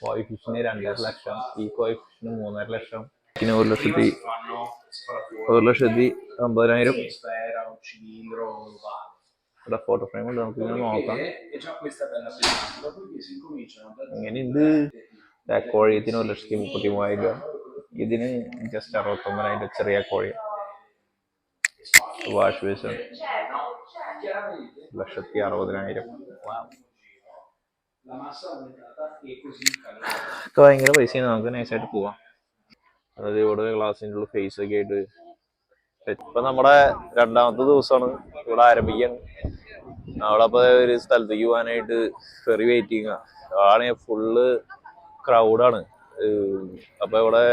കോയി രണ്ടര ലക്ഷം. ഈ കോയി മൂന്നര ലക്ഷം. പിന്നെ ഒരു ലക്ഷത്തി ഒരു ലക്ഷത്തി അമ്പതിനായിരം. ഇവിടെ ഫോട്ടോ ഫ്രെയിം ഉണ്ട്. നമുക്ക് ഇങ്ങനെ നോക്കാം. ഇങ്ങനെയുണ്ട് കോഴിയത്തിന് ഒരു ലക്ഷത്തി മുപ്പത്തി മൂവായിരം രൂപ. ഇതിന് ജസ്റ്റ് അറുപത്തൊമ്പതിനായിരം ചെറിയ കോഴി വാഷ് ബേസ് ലക്ഷത്തി അറുപതിനായിരം. ഒക്കെ ഭയങ്കര പൈസയാണ്. നമുക്ക് നൈസായിട്ട് പോവാം. അതായത് ഇവിടെ ക്ലാസ്സിന്റെ ഉള്ളിൽ ഫേസ് ഒക്കെ ആയിട്ട് ഇപ്പൊ നമ്മുടെ രണ്ടാമത്തെ ദിവസമാണ്. ഇവിടെ ആരംഭിക്കാൻ. അവിടെ അപ്പൊ ഒരു സ്ഥലത്തേക്ക് പോകാനായിട്ട് ഫെറി വെയിറ്റിംഗ് ആണെങ്കിൽ ഫുള്ള് ക്രൗഡാണ് അപ്പൊ ഇവിടെ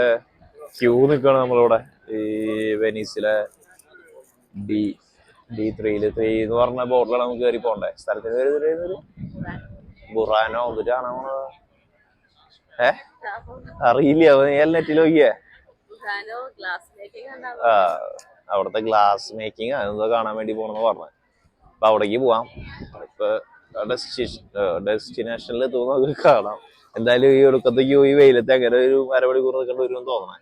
ക്യൂ നിൽക്കുകയാണ് നമ്മളിവിടെ. ഈ വെനീസിലെ ഡി ഡി ത്രീയിൽ ത്രീ എന്ന് പറഞ്ഞ ബോട്ടിലാണ് നമുക്ക് കയറി പോകണ്ടേ? സ്ഥലത്തിന് പേര് പറയുന്നത് ബുറാനോ ഇതിലാണോ ഏ? അറിയില്ല നെറ്റിൽ നോക്കിയേ? ആ അവിടുത്തെ ഗ്ലാസ് മേക്കിംഗ് അതെന്തോ കാണാൻ വേണ്ടി പോണെന്ന് പറഞ്ഞു. അപ്പൊ അവിടേക്ക് പോവാം. ഇപ്പൊ ഡെസ്റ്റിനേഷനിൽ എത്തുമ്പോൾ നമുക്ക് കാണാം. എന്തായാലും ഈ ഒടുക്കത്തേക്ക് പോയി വെയിലത്ത് അങ്ങനെ ഒരു അരമണിക്കൂർ നിൽക്കേണ്ടി വരുമെന്ന് തോന്നണേ.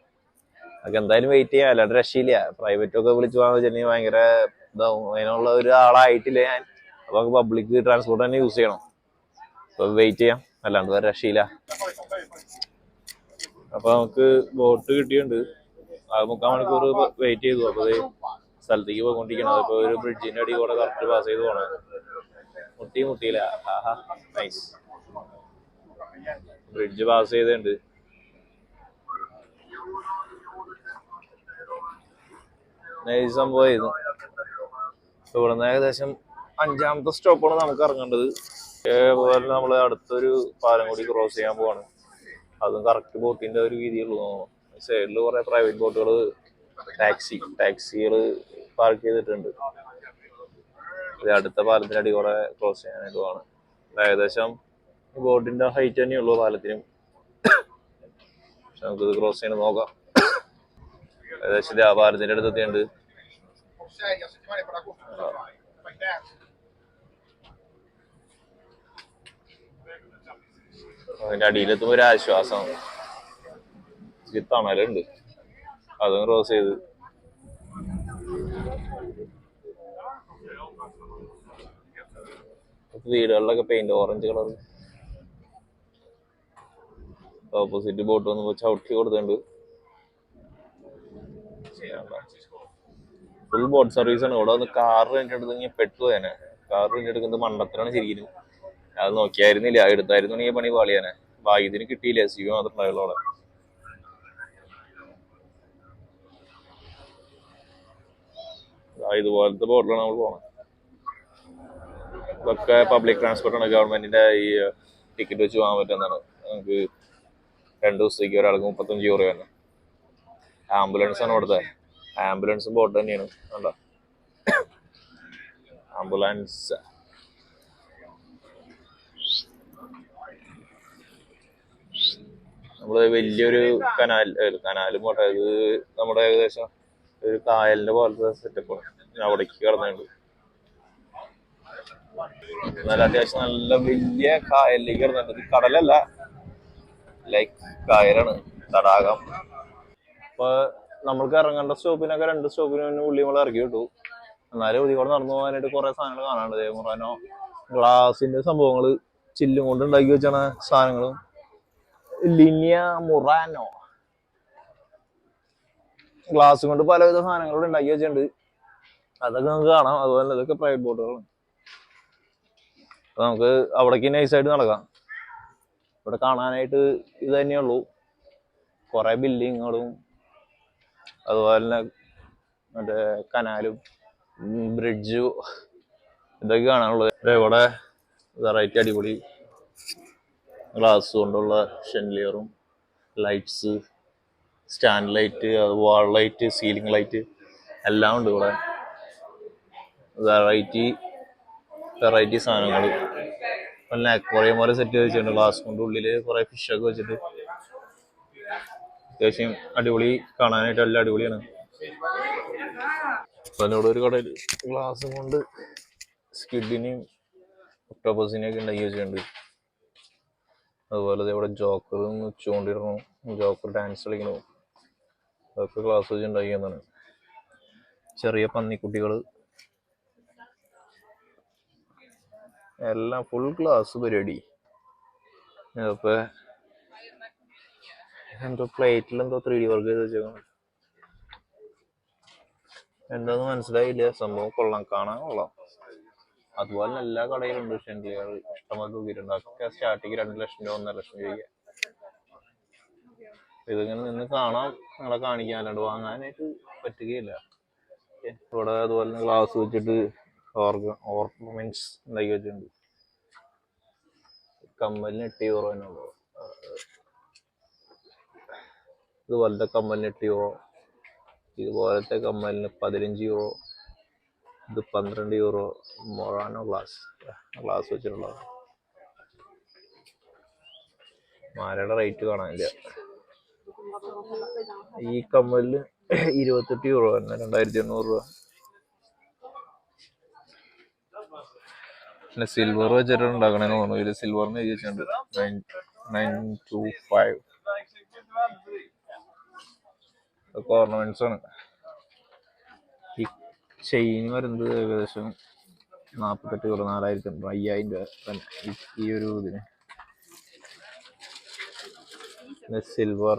നമുക്ക് എന്തായാലും വെയിറ്റ് ചെയ്യാം. അല്ലാണ്ട് രക്ഷയില്ല. പ്രൈവറ്റ് ഒക്കെ വിളിച്ചു പോകാന്ന് വെച്ചിട്ടുണ്ടെങ്കിൽ ഭയങ്കര ഇതാവും. അതിനുള്ള ഒരു ആളായിട്ടില്ല ഞാൻ. അപ്പൊ നമുക്ക് പബ്ലിക് ട്രാൻസ്പോർട്ട് തന്നെ യൂസ് ചെയ്യണം. വെയിറ്റ് ചെയ്യാം. അല്ലാണ്ട് വേറെ രക്ഷയില്ല. അപ്പൊ നമുക്ക് ബോട്ട് കിട്ടിയിട്ടുണ്ട്. ആ മുക്കാൽ മണിക്കൂർ വെയിറ്റ് ചെയ്തു. അപ്പൊ സ്ഥലത്തേക്ക് പോയിക്കൊണ്ടിരിക്കണം അതിപ്പോ ഒരു ബ്രിഡ്ജിന്റെ അടി കൂടെ കറക്റ്റ് പാസ് ചെയ്ത് പോണേ. മുട്ടി മുട്ടിയില്ല. ആഹാ നൈസ് ബ്രിഡ്ജ് പാസ് ചെയ്തിട്ടുണ്ട്. നൈസ് സംഭവമായിരുന്നു. ഇവിടുന്ന് ഏകദേശം അഞ്ചാമത്തെ സ്റ്റോപ്പാണ് നമുക്ക് ഇറങ്ങേണ്ടത്. അതുപോലെ നമ്മൾ അടുത്തൊരു പാലം കൂടി ക്രോസ് ചെയ്യാൻ പോവാണ്. അതും കറക്റ്റ് ബോട്ടിന്റെ ഒരു രീതിയുള്ളൂ സൈഡിൽ കുറെ പ്രൈവറ്റ് ബോട്ടുകൾ ടാക്സി ടാക്സികൾ പാർക്ക് ചെയ്തിട്ടുണ്ട്. അടുത്ത പാലത്തിന്റെ അടി കൂടെ ക്രോസ് ചെയ്യാനായിട്ട് പോവാണ്. ഏകദേശം ബോട്ടിന്റെ ഹൈറ്റ് തന്നെയുള്ളൂ പാലത്തിനും. പക്ഷെ നമുക്കിത് ക്രോസ് ചെയ്യണം നോക്കാം. ഏകദേശം ആ പാലത്തിന്റെ അടുത്ത് അതിന്റെ അടിയിലെത്തുമ്പോ ഒരു ആശ്വാസം. തണലുണ്ട് അതും ക്രോസ് ചെയ്ത്. വീടുകളിലൊക്കെ paint orange colour opposite boat വന്നപ്പോ ചവിട്ടി കൊടുത്തിട്ടുണ്ട്. ഫുൾ ബോട്ട് സർവീസ് ആണ്. ഇവിടെ വന്ന് കാർ റെന്റ് എടുത്തെങ്കിൽ പെട്ടു തന്നെ കാർ റെന്റ് എടുക്കുന്നത് മണ്ടത്തിലാണ് ശരിക്കും അത് നോക്കിയായിരുന്നില്ല. എടുത്തായിരുന്നു ഈ പണി പാളിയാനെ. ഭാഗ്യത്തിന് കിട്ടിയില്ല? സി മാത്രം ഉണ്ടായുള്ളൂ ഇതുപോലത്തെ ബോട്ടിലാണ് നമ്മൾ പോണത് ഇതൊക്കെ പബ്ലിക് ട്രാൻസ്പോർട്ടാണ് ഗവൺമെന്റിന്റെ ഈ ടിക്കറ്റ് വെച്ച് പോകാൻ പറ്റുന്നതാണ്. നമുക്ക് രണ്ട് ദിവസത്തേക്ക് ഒരാൾക്ക് മുപ്പത്തഞ്ച് യൂറോ തന്നെ. ആംബുലൻസ് ആണ് ഇവിടുത്തെ. ആംബുലൻസ് ബോട്ട് തന്നെയാണ്. കണ്ടോ? ആംബുലൻസ് നമ്മൾ വലിയൊരു കനാൽ കനാലും പോട്ടെ ഇത് നമ്മുടെ ഏകദേശം ഒരു കായലിന്റെ പോലത്തെ സെറ്റപ്പാണ് അവിടേക്ക് കിടന്നുണ്ട് നല്ല അത്യാവശ്യം നല്ല വലിയ കായലിലേക്ക് കിടന്നുണ്ട് കടലല്ല ലൈക്ക് കായലാണ് തടാകം. അപ്പൊ നമ്മൾക്ക് ഇറങ്ങേണ്ട സ്റ്റോപ്പിനൊക്കെ രണ്ട് സ്റ്റോപ്പിന് മുന്നേ ഉള്ളി നമ്മൾ ഇറക്കി വിട്ടു. എന്നാലും ഇതിൽ കൂടെ നടന്നു പോകാനായിട്ട് കുറെ സാധനങ്ങൾ കാണാനുണ്ട്. ദേ മുറാനോ ഗ്ലാസിന്റെ സംഭവങ്ങൾ ചില്ലും കൊണ്ട് ഉണ്ടാക്കി വെച്ചാണ് സാധനങ്ങളും. ലിനിയ മുറാനോ. ഗ്ലാസ് കൊണ്ട് പലവിധ സാധനങ്ങളും ഉണ്ടാക്കി വെച്ചിട്ടുണ്ട്. അതൊക്കെ നമുക്ക് കാണാം. അതുപോലെ ഇതൊക്കെ പ്രൈവറ്റ് ബോട്ടുകളാണ് നമുക്ക് അവിടേക്ക് നൈസായിട്ട് നടക്കാം. ഇവിടെ കാണാനായിട്ട് ഇത് തന്നെയുള്ളൂ കുറെ ബിൽഡിങ്ങുകളും അതുപോലെ തന്നെ മറ്റേ കനാലും ബ്രിഡ്ജും ഇതൊക്കെ കാണാനുള്ളത്. ഇവിടെ വെറൈറ്റി അടിപൊളി ഗ്ലാസ് കൊണ്ടുള്ള ഷെൻലിയറും lights stand light wall light ceiling light എല്ലാം ഉണ്ട് ഇവിടെ. വെറൈറ്റി വെറൈറ്റി സാധനങ്ങൾ പിന്നെ അക്വറിയം പോലെ സെറ്റ് വെച്ചിട്ടുണ്ട് ഗ്ലാസ് കൊണ്ട് ഉള്ളിൽ കുറേ ഫിഷൊക്കെ വെച്ചിട്ട്. അത്യാവശ്യം അടിപൊളി കാണാനായിട്ട് എല്ലാം അടിപൊളിയാണ്. അപ്പം എന്നോട് ഒരു കടയിൽ ഗ്ലാസ് കൊണ്ട് സ്കിഡിനെയും ഒക്ടോപ്പസിനെയും ഒക്കെ ഉണ്ടാക്കി വെച്ചിട്ടുണ്ട്. അതുപോലെ ഇവിടെ ജോക്കർ വെച്ചുകൊണ്ടിരുന്നു. ജോക്കർ ഡാൻസ് കളിക്കണു അതൊക്കെ ക്ലാസ് വെച്ച് ഉണ്ടാക്കിയതാണ് ചെറിയ പന്നിക്കുട്ടികൾ എല്ലാം ഫുൾ ക്ലാസ് പരിപാടി. ഇപ്പൊ എന്തോ പ്ലേറ്റിൽ എന്തോ ത്രീ ഡി വർക്ക് ചെയ്ത് വെച്ചേക്കണം എന്താന്ന് മനസ്സിലായില്ല. സംഭവം കൊള്ളാം. കാണാൻ കൊള്ളാം. അതുപോലെ എല്ലാ കടയിലും ഉണ്ട് ഷെൻഡിലുകൾ ഇഷ്ടംപോലെ തൂക്കിയിട്ടുണ്ട്. ഒക്കെ സ്റ്റാർട്ടിങ് രണ്ട് ലക്ഷം രൂപ ഒന്നര ലക്ഷം രൂപയ്ക്ക്. ഇതിങ്ങനെ നിന്ന് കാണാം. നിങ്ങളെ കാണിക്കാൻ അല്ലാണ്ട് വാങ്ങാനായിട്ട് പറ്റുകയില്ല. ഇവിടെ അതുപോലെ തന്നെ ഗ്ലാസ് വെച്ചിട്ട് ഓർഗ ഓർണമെന്റ്സ് ഉണ്ടാക്കി വെച്ചിട്ടുണ്ട്. കമ്മലിന് എട്ട് യൂറോ തന്നെ ഉള്ളു. ഇതുപോലത്തെ കമ്മലിന് എട്ട് യൂറോ ഇതുപോലത്തെ കമ്മലിന് പതിനഞ്ച് യൂറോ ഇത് പന്ത്രണ്ട് യൂറോ മൊറാനോ ഗ്ലാസ് ഗ്ലാസ് വെച്ചിട്ടുള്ളത് മാലയുടെ റേറ്റ് കാണാനില്ല ഈ കമ്മലിൽ ഇരുപത്തെട്ട് യൂറോ തന്നെ രണ്ടായിരത്തി എണ്ണൂറ് രൂപ. പിന്നെ സിൽവർ വെച്ചിട്ട് ഉണ്ടാക്കണേന്ന് തോന്നുന്നു. ഇതിൽ സിൽവർ എന്ന് വെച്ചിട്ടുണ്ട് നയൻ ടു ഫൈവ് ഓർണമെന്റ്സ് ആണ്. ഈ ചെയിൻ വരുന്നത് ഏകദേശം നാൽപ്പത്തെട്ട് നാലായിരത്തി അയ്യായിരം രൂപ ഈ- ഒരു ഇതിന്. സിൽവർ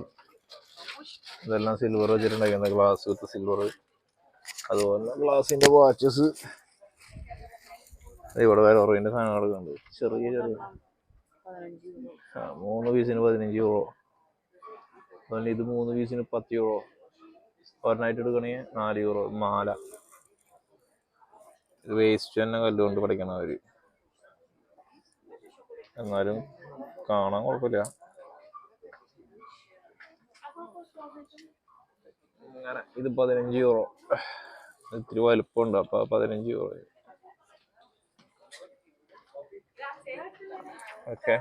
ഇതെല്ലാം സിൽവർ വെച്ചിട്ടുണ്ടാക്കുന്ന ഗ്ലാസ് വിത്ത് സിൽവർ അതുപോലെ ഗ്ലാസിന്റെ വാച്ചസ് ഇവിടെ വേറെ ഒറിയന്റെ സാധനങ്ങളൊക്കെ ഉണ്ട് ചെറിയ ചെറിയ. മൂന്ന് പീസിന് പതിനഞ്ച് യൂറോ അതുപോലെ ഇത് മൂന്ന് പീസിന് പത്ത് യൂറോ ഒരെണ്ണായിട്ട് എടുക്കണമെങ്കിൽ നാല് യൂറോ മാല. വേസ്റ്റ് തന്നെ കല്ലുകൊണ്ട് പഠിക്കണം അവർ എന്നാലും കാണാൻ കുഴപ്പമില്ല. അങ്ങനെ ഇത് പതിനഞ്ച് യൂറോ ഇത്തിരി വലുപ്പമുണ്ട് അപ്പൊ പതിനഞ്ച് യൂറോ ഓക്കെ.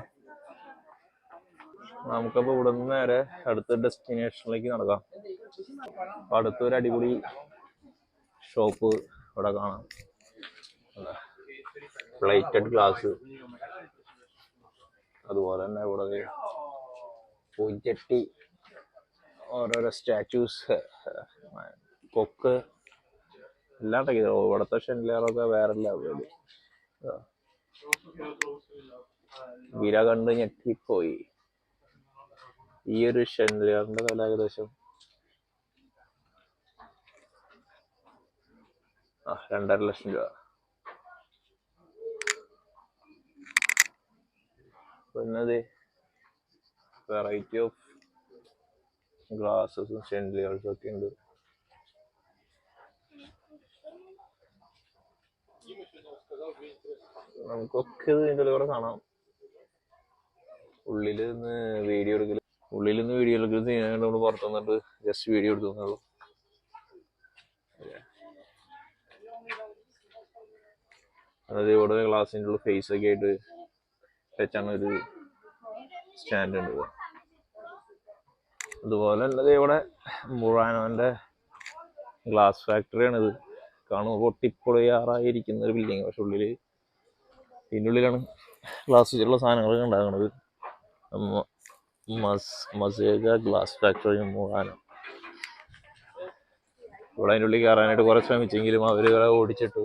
നമുക്കപ്പോ ഇവിടെ നിന്ന് നേരെ അടുത്ത ഡെസ്റ്റിനേഷനിലേക്ക് നടക്കാം. അടുത്തൊരു അടിപൊളി ഷോപ്പ് ഇവിടെ കാണാം. പ്ലേറ്റഡ് ഗ്ലാസ് അതുപോലെ തന്നെ ഇവിടെ പൂച്ചട്ടി ഓരോരോ സ്റ്റാച്യൂസ് കൊക്ക് എല്ലാം ഇവിടുത്തെ ഷെൻലേറൊക്കെ വേറെ ലെവൽ വില കണ്ട് ഞെട്ടിപ്പോയി. ഈ ഒരു ഷെൻലേറിന്റെ വില ഏകദേശം രണ്ടര ലക്ഷം രൂപ. പിന്നെ വെറൈറ്റി ഓഫ് ഗ്ലാസസും ഷെൻഡിലുകൾസും ഒക്കെ ഉണ്ട്. നമുക്കൊക്കെ ഇത് ഇതിന്റെ കൂടെ കാണാം. ഉള്ളിൽ നിന്ന് വീഡിയോ എടുക്കൽ ഉള്ളിൽ നിന്ന് വീഡിയോ എടുക്കൽ ചെയ്യാനായിട്ട് നമ്മൾ പുറത്തു വന്നിട്ട് ജസ്റ്റ് വീഡിയോ എടുത്തു എന്നുള്ളൂ അതായത് ഇവിടെ ഗ്ലാസിന്റെ ഉള്ള ഫേസ് ഒക്കെ ആയിട്ട് വെച്ചാണ് ഒരു സ്റ്റാൻഡ് ഉണ്ട് അതുപോലെ ഉള്ളത് ഇവിടെ മുറാനോന്റെ ഗ്ലാസ് ഫാക്ടറിയാണ് ഇത്. കാണുമ്പോൾ പൊട്ടിപ്പൊളിയാറായിരിക്കുന്ന ഒരു ബിൽഡിങ് പക്ഷെ ഉള്ളിൽ ഇതിന്റെ ഉള്ളിലാണ് ഗ്ലാസ് വെച്ചിട്ടുള്ള സാധനങ്ങളൊക്കെ ഉണ്ടാകുന്നത്. മ- മസ് മസേഗ ഗ്ലാസ് ഫാക്ടറി മുറാനോ ഇവിടെ അതിന്റെ ഉള്ളിൽ കയറാനായിട്ട് കുറേ ശ്രമിച്ചെങ്കിലും അവർ ഓടിച്ചിട്ട്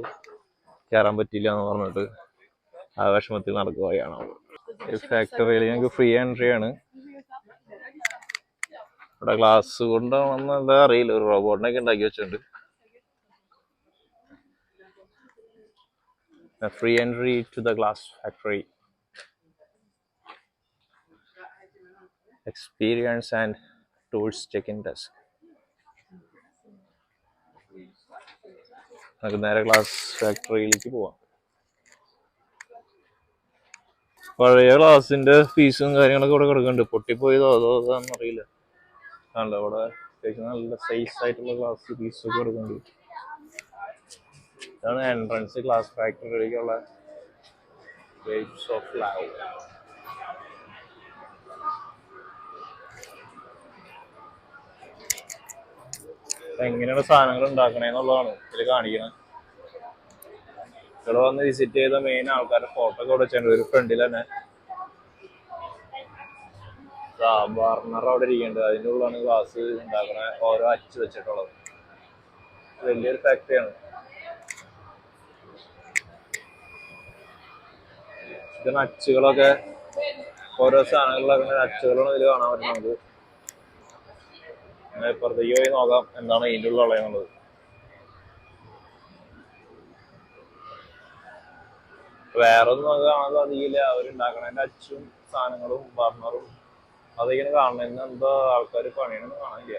കയറാൻ പറ്റില്ല എന്ന് പറഞ്ഞിട്ട് ആ വിഷമത്തിൽ നടക്കുകയാണ് ഫാക്ടറിയിൽ ഞങ്ങൾക്ക് ഫ്രീ എൻട്രി ആണ്. ഇവിടെ ഗ്ലാസ് കൊണ്ടാണെന്ന് എന്താ അറിയില്ല. ഒരു റോബോട്ടിനൊക്കെ ഉണ്ടാക്കി വെച്ചിട്ടുണ്ട്. Free entry to the glass factory experience and tools check in desk നമുക്ക് നേരെ ഗ്ലാസ് ഫാക്ടറിയിലേക്ക് പോവാം. പഴയ ക്ലാസിന്റെ ഫീസും കാര്യങ്ങളൊക്കെ ഇവിടെ കിടക്കുന്നുണ്ട്. പൊട്ടിപ്പോയതോ അതോ അതാണെന്ന് അറിയില്ല. ആണല്ലോ ഇവിടെ അത്യാവശ്യം നല്ല സൈസ് ആയിട്ടുള്ള ക്ലാസ് ഫീസ് ഒക്കെ കിടക്കുന്നുണ്ട്. ഇതാണ് എൻട്രൻസ് ക്ലാസ് ഫാക്ടറിയിലേക്കുള്ള വേവ്സ് ഓഫ് ലവ് എങ്ങനെയാണ് സാധനങ്ങൾ ഉണ്ടാക്കണേന്നുള്ളതാണ് ഇതിൽ കാണിക്കുന്നത് ഇവിടെ വന്ന് വിസിറ്റ് ചെയ്ത മെയിൻ ആൾക്കാരുടെ ഫോട്ടോ ഒക്കെ വെച്ചിട്ടുണ്ട്. ഒരു ഫ്രണ്ടിൽ തന്നെ. ബർണർ അവിടെ ഇരിക്കുന്നുണ്ട്. അതിന്റെ ഉള്ളിലാണ് ഗ്ലാസ് ഉണ്ടാക്കണ. ഓരോ അച്ച് വെച്ചിട്ടുള്ളത്. വലിയൊരു ഫാക്ടറിയാണ് ഇതിന് അച്ചുകളൊക്കെ ഓരോ സാധനങ്ങളിലൊക്കെ അച്ചുകളാണ് ഇതിൽ കാണാൻ പറ്റുന്നത് ഇപ്പുറത്തേക്ക് പോയി നോക്കാം. എന്താണ് ഇതിന്റെ ഉള്ളതെന്നുള്ളത് വേറെ അത് നമുക്ക് കാണാൻ സാധിക്കില്ല അവരുണ്ടാക്കണതിന്റെ അച്ചും സാധനങ്ങളും ബർണറും അതിങ്ങനെ കാണുന്നതിന് എന്തോ ആൾക്കാർ പണിയണമെന്ന് കാണില്ല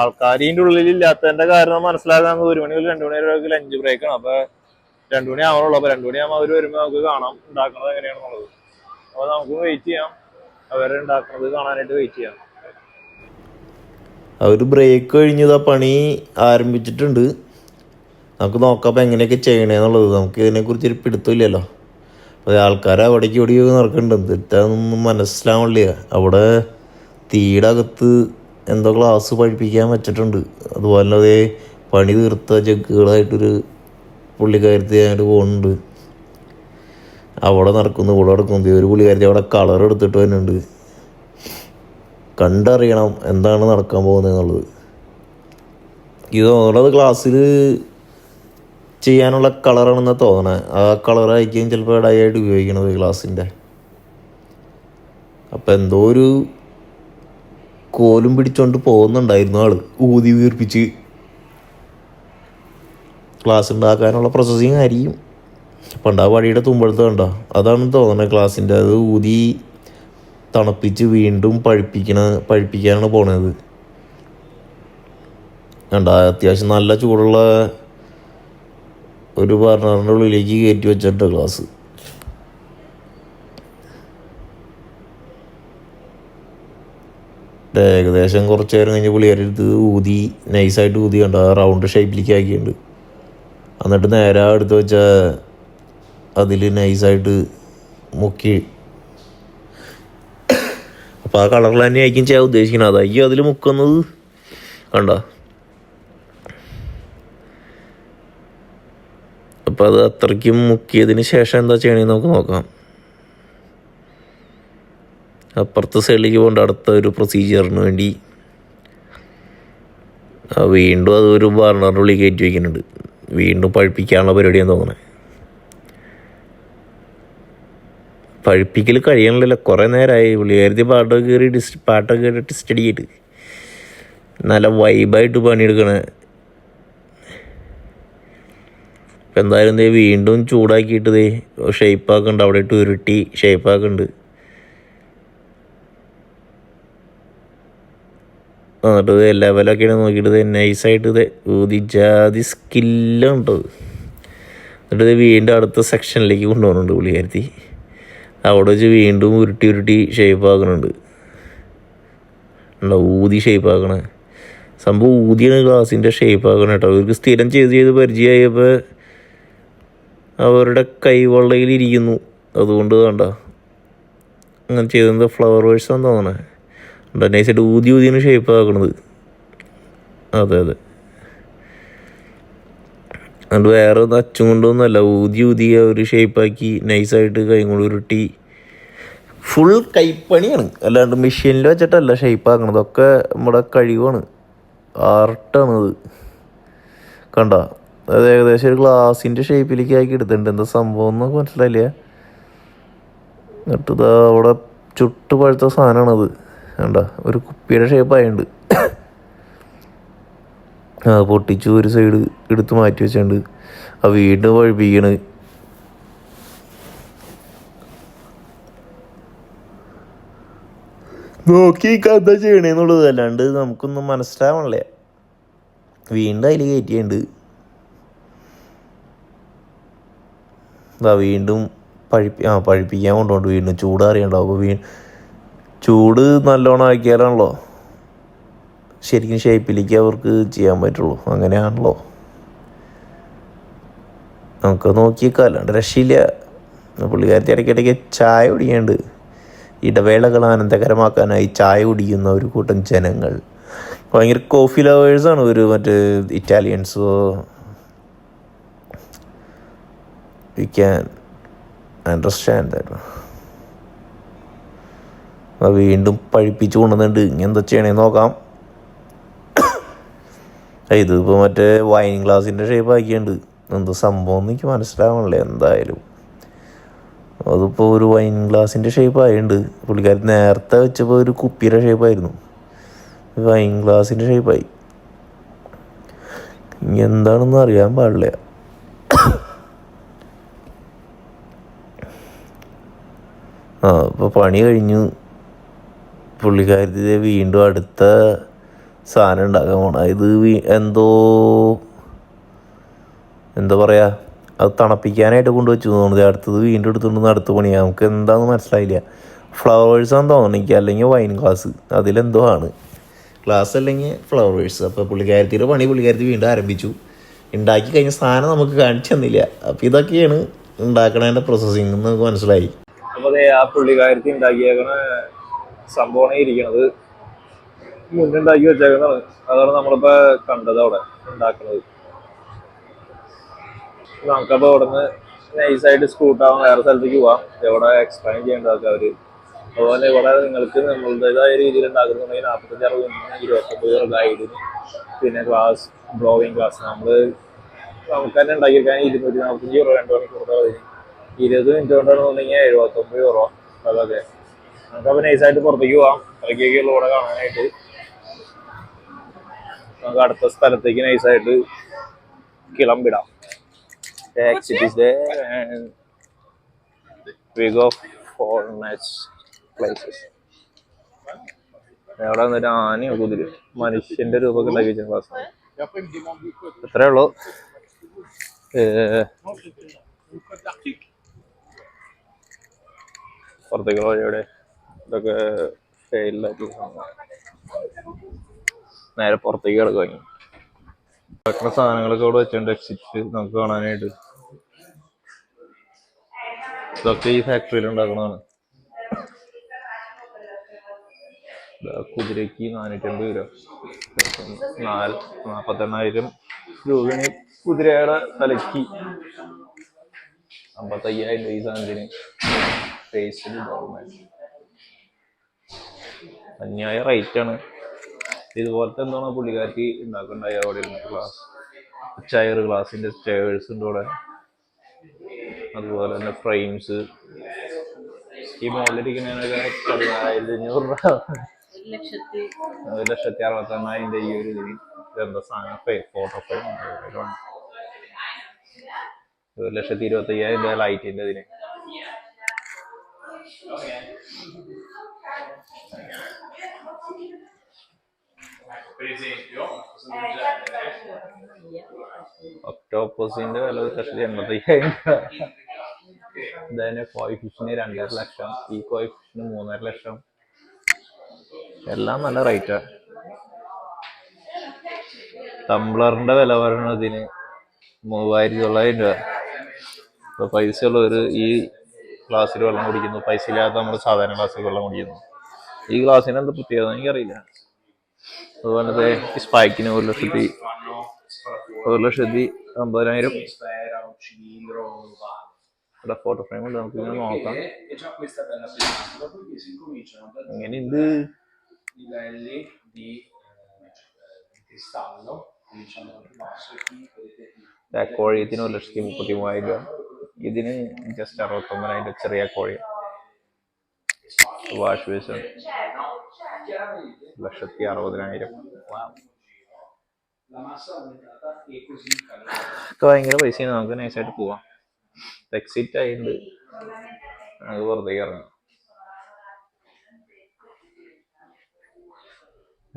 ആൾക്കാർ ഇതിന്റെ ഉള്ളിൽ ഇല്ലാത്തതിന്റെ കാരണം മനസ്സിലാക്കാൻ ഒരു മണി മുതൽ രണ്ടു മണി വരെ ലഞ്ച് ബ്രേക്ക് ആണ് അപ്പൊ രണ്ടു മണി ആവണുള്ളൂ. അപ്പൊ രണ്ടു മണി ആവുമ്പോൾ അവർ വരുമ്പോൾ നമുക്ക് കാണാം ഉണ്ടാക്കുന്നത് എങ്ങനെയാണെന്നുള്ളത്. അപ്പൊ നമുക്ക് വെയിറ്റ് ചെയ്യാം. അവരുണ്ടാക്കുന്നത് കാണാനായിട്ട് വെയിറ്റ് ചെയ്യാം. അവർ ബ്രേക്ക് കഴിഞ്ഞത് ആ പണി ആരംഭിച്ചിട്ടുണ്ട്. നമുക്ക് നോക്കാം അപ്പോൾ എങ്ങനെയൊക്കെ ചെയ്യണേന്നുള്ളത് നമുക്ക് ഇതിനെക്കുറിച്ച് ഒരു പിടുത്തമില്ലല്ലോ. അപ്പോൾ ആൾക്കാർ അവിടേക്ക് ഇവിടെ നടക്കുന്നുണ്ട് എന്തിട്ടാന്നൊന്നും മനസ്സിലാവണില്ല. അവിടെ തീയുടെ അകത്ത് എന്തോ ക്ലാസ് പഠിപ്പിക്കാൻ വെച്ചിട്ടുണ്ട്. അതുപോലെ അതേ പണി തീർത്ത ജഗ്ഗുകളായിട്ടൊരു പുള്ളിക്കാരത്തി അങ്ങോട്ട് പോകുന്നുണ്ട് അവിടെ നടക്കുന്നു ഇവിടെ നടക്കുന്നു. ഒരു പുള്ളിക്കാരത്തി അവിടെ കളർ എടുത്തിട്ട് വരുന്നുണ്ട്. കണ്ടറിയണം എന്താണ് നടക്കാൻ പോകുന്നത് എന്നുള്ളത്. ഇത് ഓരോ ക്ലാസ്സിൽ ചെയ്യാനുള്ള കളറാണെന്ന് തോന്നണത് ആ കളറായിരിക്കും ചിലപ്പോൾ ഡൈ ആയിട്ട് ഉപയോഗിക്കണത് ഗ്ലാസിന്റെ അപ്പം എന്തോ ഒരു കോലും പിടിച്ചോണ്ട് പോകുന്നുണ്ടായിരുന്നു ആൾ ഊതി വീർപ്പിച്ച്. ഗ്ലാസ് ഉണ്ടാക്കാനുള്ള പ്രോസസ്സിങ് ആയിരിക്കും. പണ്ട് ആ വഴിയുടെ തുമ്പഴത്ത് കണ്ടോ? അതാണ് തോന്നുന്നത് ഗ്ലാസിന്റെ അത് ഊതി തണുപ്പിച്ച് വീണ്ടും പഴുപ്പിക്കണ പഴുപ്പിക്കാനാണ് പോണത്. കണ്ട? അത്യാവശ്യം നല്ല ചൂടുള്ള ഒരു ബർണറിന്റെ ഉള്ളിലേക്ക് കയറ്റി വെച്ചിട്ട് ഗ്ലാസ് ഏകദേശം കുറച്ച് നേരം കഴിഞ്ഞ് പുള്ളിയാരെടുത്ത് ഊതി നൈസായിട്ട് ഊതി കണ്ട. റൗണ്ട് ഷേപ്പിലേക്ക് ആക്കിയിട്ടുണ്ട്. എന്നിട്ട് നേരെ എടുത്ത് വെച്ച അതിൽ നൈസായിട്ട് മുക്കി. അപ്പോൾ ആ കളറിൽ തന്നെ ആയിരിക്കും ചെയ്യാൻ ഉദ്ദേശിക്കുന്നത്. അതായിരിക്കും അതിൽ മുക്കുന്നത്. കണ്ട? അപ്പം അത് അത്രയ്ക്കും മുക്കിയതിന് ശേഷം എന്താ ചെയ്യണമെന്ന് നമുക്ക് നോക്കാം. അപ്പുറത്തെ സൈഡിലേക്ക് പോകേണ്ട അടുത്ത ഒരു പ്രൊസീജിയറിന് വേണ്ടി. വീണ്ടും അതൊരു ബർണറിന്റെ ഉള്ളിൽ കയറ്റി വയ്ക്കുന്നുണ്ട് വീണ്ടും പഴുപ്പിക്കാനുള്ള പരിപാടിയാണ് തോന്നുന്നത് പഴുപ്പിക്കൽ കഴിയണില്ലല്ലോ. കുറേ നേരമായി പുള്ളിക്കാരത്തി പാട്ടൊക്കെ കയറി ഡിസ് പാട്ടൊക്കെ കയറി ടെസ്റ്റ് അടിക്കിട്ട് നല്ല വൈബായിട്ട് പണിയെടുക്കണേ. ഇപ്പം എന്തായാലും ദേ വീണ്ടും ചൂടാക്കിയിട്ട് ദേ ഷേപ്പാക്കുന്നുണ്ട് അവിടെ ഇട്ട് ഉരുട്ടി ഷേപ്പാക്കുന്നുണ്ട് എന്നിട്ട് ഇത് ലെവലൊക്കെയാണ് നോക്കിയിട്ട് ഇത് നൈസായിട്ട് ഇത് ഊതി ജാതി സ്കില്ലുണ്ട് എന്നിട്ട് ഇത് വീണ്ടും അടുത്ത സെക്ഷനിലേക്ക് കൊണ്ടുപോകുന്നുണ്ട് പുള്ളിക്കാരത്തി. അവിടെ വെച്ച് വീണ്ടും ഉരുട്ടി ഉരുട്ടി ഷേപ്പ് ആക്കുന്നുണ്ട്. ഉണ്ടോ ഊതി ഷേപ്പ് ആക്കണേ. സംഭവം ഊതിയാണ് ഗ്ലാസിന്റെ ഷേപ്പ് ആക്കണം കേട്ടോ. അവർക്ക് സ്ഥിരം ചെയ്ത് ചെയ്ത് പരിചയമായപ്പോൾ അവരുടെ കൈവള്ളയിലിരിക്കുന്നു അതുകൊണ്ട് വേണ്ട അങ്ങനെ ചെയ്തത് ഫ്ലവർ വേഴ്സാന്ന് തോന്നണേ. എന്താ നൈസായിട്ട് ഊതി ഊതിയാണ് ഷേപ്പ് ആക്കണത്. അതെ അതെ. അതുകൊണ്ട് വേറെ അച്ചും കൊണ്ടൊന്നുമല്ല ഊതി ഊതി അവർ ഷേപ്പാക്കി നൈസായിട്ട് കൈ കൊണ്ട് ഉരുട്ടി. ഫുൾ കൈപ്പണിയാണ്. അല്ലാണ്ട് മെഷീനിൽ വെച്ചിട്ടല്ല ഷേപ്പ് ആക്കണത്. ഒക്കെ നമ്മുടെ കഴിവാണ്. ആർട്ടാണത് കണ്ട? അത് ഏകദേശം ഒരു ഗ്ലാസിന്റെ ഷേപ്പിലേക്ക് ആക്കി എടുത്തിട്ടുണ്ട്. എന്താ സംഭവം എന്നൊക്കെ മനസ്സിലായില്ല? എന്നിട്ട് ഇതാ അവിടെ ചുട്ട് പഴുത്ത സാധനമാണത്. വേണ്ട ഒരു കുപ്പിയുടെ ഷേപ്പ് അത് പൊട്ടിച്ചു ഒരു സൈഡ് എടുത്ത് മാറ്റി വെച്ചിട്ടുണ്ട്. ആ വീണ്ടും പഴുപ്പിക്കണ്. നോക്കി കഥ ചെയ്യണേന്നുള്ളത് അല്ലാണ്ട് നമുക്കൊന്നും മനസ്സിലാവണല്ലേ. വീണ്ടും അതിൽ കയറ്റിയുണ്ട് ഇതാ വീണ്ടും പഴിപ്പി ആ പഴിപ്പിക്കാൻ കൊണ്ടുപോകും വീണ്ടും ചൂടാറിയുണ്ടാവും അപ്പോൾ വീ ചൂട് നല്ലോണം ആക്കിയാലാണല്ലോ. ശരിക്കും ഷേപ്പിലേക്ക് അവർക്ക് ചെയ്യാൻ പറ്റുള്ളൂ. അങ്ങനെയാണല്ലോ. നമുക്ക് നോക്കിയേക്കാം. രക്ഷയില്ല. പുള്ളിക്കാരത്തി ഇടയ്ക്കിടയ്ക്ക് ചായ കുടിക്കേണ്ട ഇടവേളകൾ ആനന്ദകരമാക്കാനായി ചായ കുടിക്കുന്ന ഒരു കൂട്ടം ജനങ്ങൾ. ഭയങ്കര കോഫി ലവേഴ്സാണ് ഒരു മറ്റേ ഇറ്റാലിയൻസോ വി ക്യാൻ അണ്ടർസ്റ്റാൻഡ് ദാറ്റ് അത് വീണ്ടും പഴിപ്പിച്ച് കൊണ്ടുവന്നിട്ട് ഇനി എന്താ ചെയ്യണേന്ന് നോക്കാം. ഇതിപ്പോൾ മറ്റേ വൈൻ ഗ്ലാസിന്റെ ഷേപ്പ് ആക്കിയുണ്ട് എന്ത് സംഭവം എനിക്ക് മനസ്സിലാവണല്ലേ. എന്തായാലും. അതിപ്പോൾ ഒരു വൈൻ ഗ്ലാസിന്റെ ഷേപ്പ് ആയിട്ടുണ്ട്. പുള്ളിക്കാരി നേരത്തെ വെച്ചപ്പോൾ ഒരു കുപ്പിയുടെ ഷേപ്പായിരുന്നു വൈൻ ഗ്ലാസിന്റെ ഷേപ്പായി ഇനി എന്താണെന്ന് അറിയാൻ പാടില്ല. ആ ഇപ്പോൾ പണി കഴിഞ്ഞു. പുള്ളിക്കാരത്തി ദേ വീണ്ടും അടുത്ത സാധനം ഉണ്ടാക്കാൻ പോണം. ഇത് എന്തോ എന്താ പറയുക അത് തണുപ്പിക്കാനായിട്ട് കൊണ്ടുവച്ചു തോന്നുന്നത് അടുത്തത് വീണ്ടും എടുത്തുകൊണ്ട് അടുത്ത പണിയാണ് നമുക്ക് എന്താണെന്ന് മനസ്സിലായില്ല. ഫ്ലവേഴ്സാന്ന് തോന്നിക്കുക അല്ലെങ്കിൽ വൈൻ ഗ്ലാസ് അതിലെന്തോ ആണ്. ഗ്ലാസ് അല്ലെങ്കിൽ ഫ്ലവേഴ്സ് അപ്പോൾ പുള്ളിക്കാരത്തിയുടെ പണി പുള്ളിക്കാരത്തി വീണ്ടും ആരംഭിച്ചു. ഉണ്ടാക്കി കഴിഞ്ഞ സാധനം നമുക്ക് കാണിച്ചു തന്നില്ല. അപ്പോൾ ഇതൊക്കെയാണ് ഉണ്ടാക്കണതിന്റെ പ്രോസസ്സിങ് എന്ന് നമുക്ക് മനസ്സിലായി. അപ്പൊ അതേ ആ പുള്ളിക്കാരത്തി ഉണ്ടാക്കിയേക്കണ സംഭവമാണ് ഇരിക്കണത്. മുന്നുണ്ടാക്കി വെച്ചേക്കുന്നതാണ്. അതാണ് നമ്മളിപ്പോ കണ്ടത് അവിടെ ഉണ്ടാക്കുന്നത് നമുക്കപ്പോ അവിടെ നിന്ന് നൈസായിട്ട് സ്കൂട്ടാവാൻ വേറെ സ്ഥലത്തേക്ക് പോവാം. എവിടെ എക്സ്പ്ലെയിൻ ചെയ്യേണ്ടതൊക്കെ അവർ അതുപോലെ ഇവിടെ നിങ്ങൾക്ക് നമ്മളുടേതായ രീതിയിൽ ഉണ്ടാക്കുന്നുണ്ടെങ്കിൽ നാൽപ്പത്തഞ്ച് അറുപത് ഇരുപത്തൊമ്പത് ഇരുപത്തൊമ്പത് ഗൈഡിന് പിന്നെ ക്ലാസ് ഡ്രോയിങ് ക്ലാസ് നമ്മൾ നമുക്ക് തന്നെ ഉണ്ടാക്കിയെടുക്കാൻ ഇരുന്നൂറ്റി നാൽപ്പത്തഞ്ച് രൂപ രണ്ട് മണിക്കൂർ അതിന് ഇരുപത് മിനിറ്റ് കൊണ്ടാണ് കൊണ്ടാണെന്നുണ്ടെങ്കിൽ എഴുപത്തൊമ്പത് യൂറോ അതൊക്കെ. നമുക്കപ്പോൾ നൈസായിട്ട് പുറത്തേക്ക് പോവാം. ഇറക്കിയൊക്കെയുള്ള കൂടെ കാണാനായിട്ട്. നമുക്ക് അടുത്ത സ്ഥലത്തേക്ക് നൈസായിട്ട് കിളമ്പിടാം there we വന്നിട്ട് ആനയോ കുതിര. മനുഷ്യന്റെ രൂപമൊക്കെ ഉണ്ടാക്കി വെച്ച ക്ലാസ് അത്രേ ഉള്ളൂ. ഏഹ് പുറത്തേക്കുള്ള വഴിയുടെ ഇതൊക്കെ ഫെയിലായിട്ടുള്ള നേരെ പുറത്തേക്ക് കിടക്കുവാങ്ങി ഭക്ഷണ സാധനങ്ങളൊക്കെ അവിടെ വെച്ചിട്ടുണ്ട് എക്സിറ്റ് നമുക്ക് കാണാനായിട്ട്. ഇതൊക്കെ ഈ ഫാക്ടറിയിൽ ഉണ്ടാക്കുന്നതാണ്. കുതിരക്ക് നാനൂറ്റമ്പത് രൂപ. നാല് നാൽപ്പത്തെണ്ണായിരം രൂപയാണ് കുതിരയുടെ തലയ്ക്ക്. അമ്പത്തയ്യായിരം രൂപ ഈ സാധനത്തിന്. ഫേസിൽ അന്യായ റേറ്റ് ആണ്. ഇതുപോലത്തെ എന്താണ് പുള്ളിക്കാർക്ക് ഉണ്ടാക്കണ്ടായ അവിടെ ഗ്ലാസ് ചെയർ ഗ്ലാസിന്റെ സ്റ്റേഴ്സ് ഉണ്ട് ഇവിടെ അതുപോലെ തന്നെ ഫ്രെയിംസ് ഈ മോളിലിരിക്കുന്നതിനൊക്കെ പതിനായിരത്തി അഞ്ഞൂറ് രൂപ. ഒരു ലക്ഷത്തി അറുപത്തി എണ്ണായിരം ഈ ഒരു ഇതിന് ഇതെന്താ സാധനം? ഫോട്ടോ ഫ്രെയിം ഒരു ലക്ഷത്തി ഇരുപത്തി അയ്യായിരം രൂപ ലൈറ്റിന്റെ ഇതിന് Del genere. ഒക്ടോപ്പസിന്റെ വില ലക്ഷത്തി എൺപത്തി അയ്യായിരം രൂപ. ഫിഷിന് രണ്ടര ലക്ഷം. ഈ കോയി ഫിഷിന് മൂന്നര ലക്ഷം. എല്ലാം നല്ല റേറ്റാ ടംബ്ലറിന്റെ വില പറയണതിന് മൂവായിരത്തി തൊള്ളായിരം രൂപ. ഇപ്പൊ പൈസ ഉള്ളവര് ഈ ഗ്ലാസ്സിൽ വെള്ളം കുടിക്കുന്നു. പൈസ ഇല്ലാത്ത നമ്മൾ സാധാരണ ഗ്ലാസ്സിൽ വെള്ളം കുടിക്കുന്നു. ഈ ഗ്ലാസ്സിന് എന്താ പ്രത്യേകത എനിക്കറിയില്ല. അതുപോലെ തന്നെ ഈ സ്പൈക്കിന് ഒരു ലക്ഷത്തി. ഒരു ലക്ഷത്തി അമ്പതിനായിരം. ഇവിടെ ഫോട്ടോ ഫ്രെയിം ഉണ്ട്. നമുക്ക് ഇങ്ങനെ നോക്കാം. Dopodiché, ഇത് കോഴിയത്തിന് ഒരു ലക്ഷത്തി മുപ്പത്തി മൂവായിരം രൂപ. ഇതിന് ജസ്റ്റ് അറുപത്തൊമ്പതിനായിരം ചെറിയ കോഴി. വാഷ് ബേസ് ലക്ഷത്തി അറുപതിനായിരം. ഭയങ്കര പൈസയാണ്. നമുക്ക് നൈസായിട്ട് പോവാം. എക്സിറ്റ് ആയിട്ടുണ്ട്. നമുക്ക് പുറത്തേക്ക് ഇറങ്ങാം.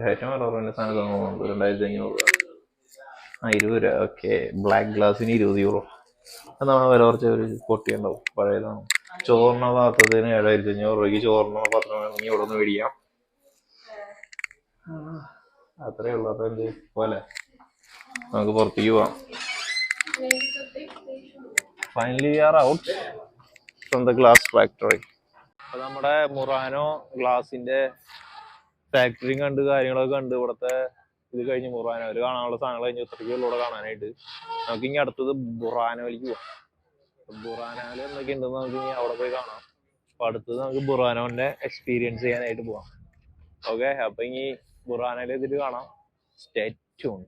ഏറ്റവും അറുപതിന്റെ സാധനം തോന്നുന്നു രണ്ടായിരത്തി അഞ്ഞൂറ് ആ ഇരുപത് രൂപ. ഓക്കെ ബ്ലാക്ക് ഗ്ലാസ്സിന് ഇരുപത് യൂറോ നമ്മളെ വില കുറച്ച് ഒരു പൊട്ടിയുണ്ടാവും. പഴയതാണ്. ചോറിന പാത്രത്തിന് ഏഴായിരത്തി അഞ്ഞൂറ് രൂപയ്ക്ക് ചോറിന പാത്രം വേണമെങ്കിൽ ഇവിടെ നിന്ന് മേടിക്കാം. അത്രേ ഉള്ളൂ. അപ്പൊ എന്ത്? പോലെ നമുക്ക് പുറത്തേക്ക് പോവാം. Finally are out from the glass factory അപ്പൊ നമ്മുടെ മുറാനോ ഗ്ലാസിന്റെ ഫാക്ടറിയും കണ്ട് കാര്യങ്ങളൊക്കെ കണ്ട് ഇവിടുത്തെ ഇത് കഴിഞ്ഞ് ഒരു കാണാനുള്ള സാധനങ്ങൾ കഴിഞ്ഞ് ഇത്രയ്ക്കുള്ള കാണാനായിട്ട്. നമുക്ക് ഇനി അടുത്തത് ബുറാനോയിലേക്ക് പോവാം. ബുറാനോയിൽ എന്തൊക്കെ ഉണ്ടെന്ന് നമുക്ക് ഇനി അവിടെ പോയി കാണാം. അപ്പൊ അടുത്തത് നമുക്ക് ബുറാനോന്റെ എക്സ്പീരിയൻസ് ചെയ്യാനായിട്ട് പോവാം. ഓക്കെ അപ്പൊ ഇനി ബുറാനയിലെ ഇതിൽ കാണാം. Stay tune